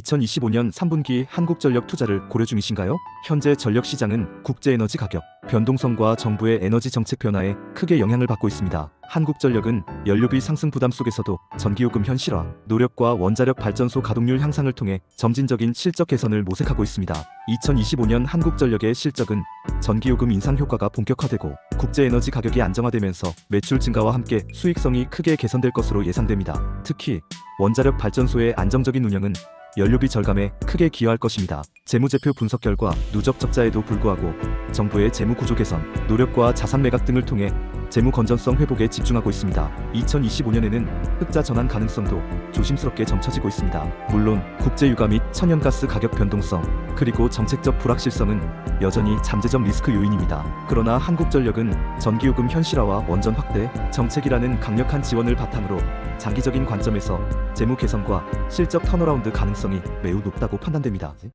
2025년 3분기 한국전력 투자를 고려 중이신가요? 현재 전력 시장은 국제에너지 가격, 변동성과 정부의 에너지 정책 변화에 크게 영향을 받고 있습니다. 한국전력은 연료비 상승 부담 속에서도 전기요금 현실화, 노력과 원자력 발전소 가동률 향상을 통해 점진적인 실적 개선을 모색하고 있습니다. 2025년 한국전력의 실적은 전기요금 인상 효과가 본격화되고 국제에너지 가격이 안정화되면서 매출 증가와 함께 수익성이 크게 개선될 것으로 예상됩니다. 특히 원자력 발전소의 안정적인 운영은 연료비 절감에 크게 기여할 것입니다. 재무제표 분석 결과 누적 적자에도 불구하고 정부의 재무 구조 개선, 노력과 자산 매각 등을 통해 재무 건전성 회복에 집중하고 있습니다. 2025년에는 흑자 전환 가능성도 조심스럽게 점쳐지고 있습니다. 물론 국제 유가 및 천연가스 가격 변동성, 그리고 정책적 불확실성은 여전히 잠재적 리스크 요인입니다. 그러나 한국전력은 전기요금 현실화와 원전 확대, 정책이라는 강력한 지원을 바탕으로 장기적인 관점에서 재무 개선과 실적 턴어라운드 가능성이 매우 높다고 판단됩니다.